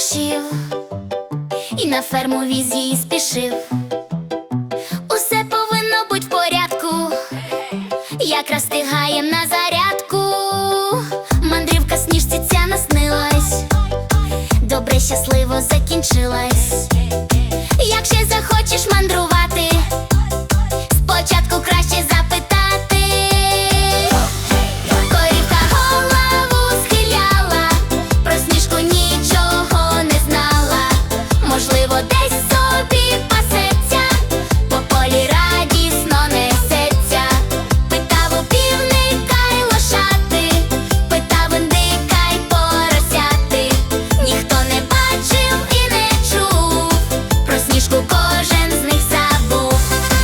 спішив, і на ферму віз спішив. Усе повинно бути в порядку, якраз стигаєм на зарядку. Мандрівка сніжці ця наснилась, добре щасливо закінчилась. Як ще захочеш мандрувати